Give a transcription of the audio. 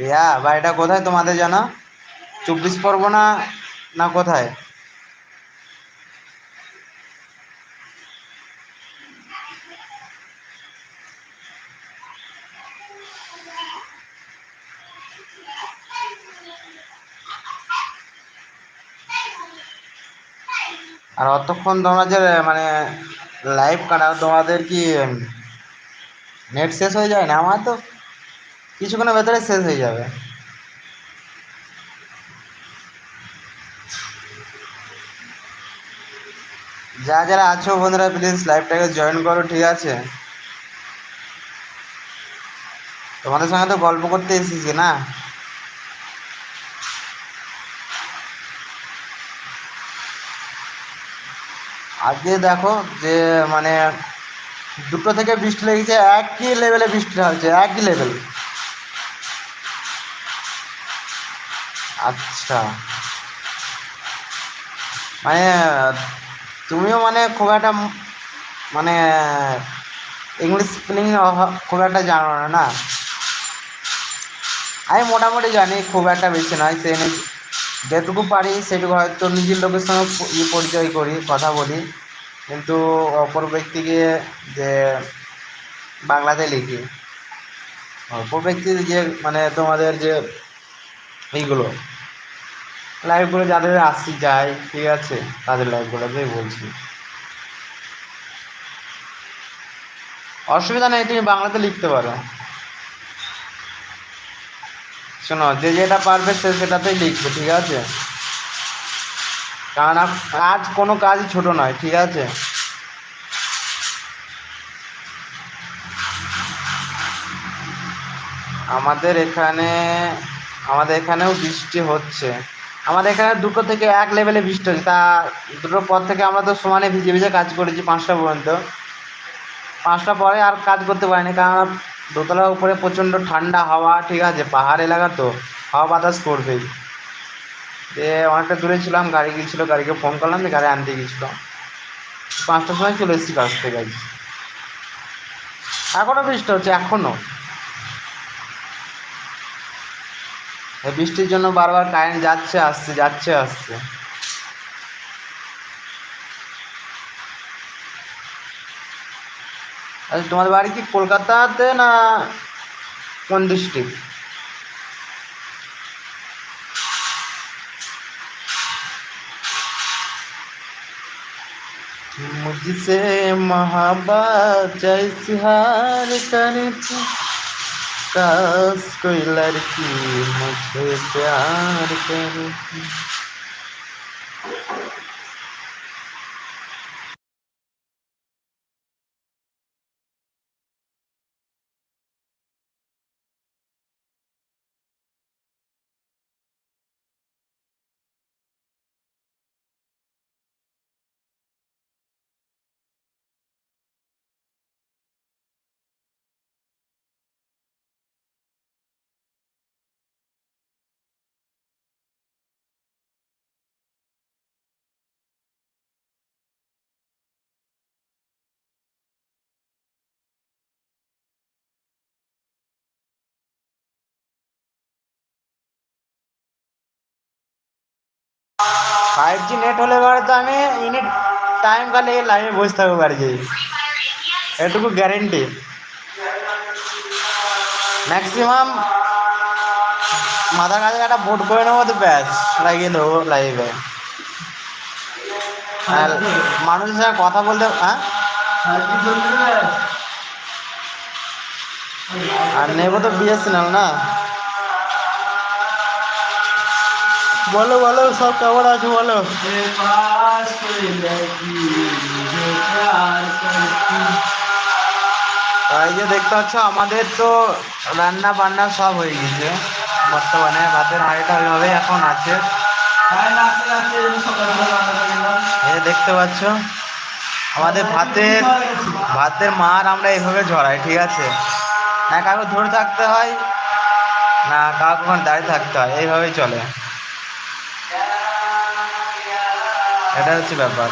রিয়া বাড়িটা কোথায় তোমাদের জানো? চব্বিশ পরগনা না কোথায়? আর অতক্ষণ তোমরা যে মানে লাইভ কাটাও, তোমাদের কি নেট শেষ হয়ে যায় না আমার তো? কিছুক্ষণের ভেতরে শেষ হয়ে যাবে। যা যারা আছো বন্ধুরা প্লিজ লাইভটাকে জয়েন করো, ঠিক আছে? তোমাদের সঙ্গে তো গল্প করতে এসেছি না? আজকে দেখো যে মানে দুটো থেকে বৃষ্টি লেগেছে, একই লেভেলে বৃষ্টিটা হচ্ছে একই লেভেল আচ্ছা। মানে তুমিও মানে খুব একটা মানে ইংলিশ স্পেলিং খুব একটা জানো না না? আমি মোটামুটি জানি, খুব একটা বেশি নয়, সে যেটুকু পারি, সেটুকু হয়তো নিজের লোকের সঙ্গে প- ই পরিচয় করি, কথা বলি। কিন্তু অপর ব্যক্তিকে যে বাংলাতে লিখি, অপর ব্যক্তি যে মানে তোমাদের যে এইগুলো। লাইভগুলো যাদের আসি যায়, ঠিক আছে, তাদের লাইভগুলোতেই বলছি। অসুবিধা নেই, তুমি বাংলাতে লিখতে পারো। শোনো, যে যেটা পারবে সে সেটাতেই লিখবে, ঠিক আছে? কারণ আজ কোনো কাজই ছোট নয়, ঠিক আছে? আমাদের এখানে আমাদের এখানেও বৃষ্টি হচ্ছে। আমাদের এখানে দুটো থেকে এক লেভেলে বৃষ্টি হচ্ছে। তা দুটোর পর থেকে আমরা তো সমানে ভিজে ভিজে কাজ করেছি পাঁচটা পর্যন্ত। পাঁচটা পরে আর কাজ করতে পারিনি কারণ দোতলার উপরে প্রচণ্ড ঠান্ডা হাওয়া, ঠিক আছে, পাহাড় এলাকা তো, হাওয়া বাতাস করবেই। যে অনেকটা দূরে ছিলাম, গাড়ি গিয়েছিল, গাড়িকে ফোন করলাম যে গাড়ি আনতে গিয়েছিল। পাঁচটার সময় চলে এসেছি কাজ থেকে। এখনও বৃষ্টি হচ্ছে এখনও বৃষ্টির জন্য বারবার কারেন্ট যাচ্ছে আসছে যাচ্ছে আসছে আচ্ছা তোমাদের বাড়ি কি কলকাতাতে না কোন ডিস্ট্রিক্ট मुझसे मोहब्बत जैसी हार करती काश कोई लड़की मुझे प्यार करती ফাইভ জি নেট হলে পরে তো আমি ইউনিট টাইম কালে লাইনে বসে থাকব যাই এটুকু গ্যারেন্টি ম্যাক্সিমাম মাথার কাছে একটা বোট করে নেব তো ব্যাস, লাগিয়ে দেবো লাইভে আর মানুষের সঙ্গে কথা বলতে হ্যাঁ? আর নেব তো বিএসএনএল না? বলো বলো সব কেমন আছে বলো? এই যে দেখতে পাচ্ছ আমাদের তো রান্না বান্না সব হয়ে গেছে। বর্তমানে ভাতের হাঁড়িটা ওইভাবে এখন আছে। এই যে দেখতে পাচ্ছ আমাদের ভাতের ভাতের মার আমরা এইভাবে ঝরাই ঠিক আছে? না কাউকে ধরে থাকতে হয় না কাউকে ওখানে দাঁড়িয়ে থাকতে হয় এইভাবেই চলে। এটা হচ্ছে ব্যাপার।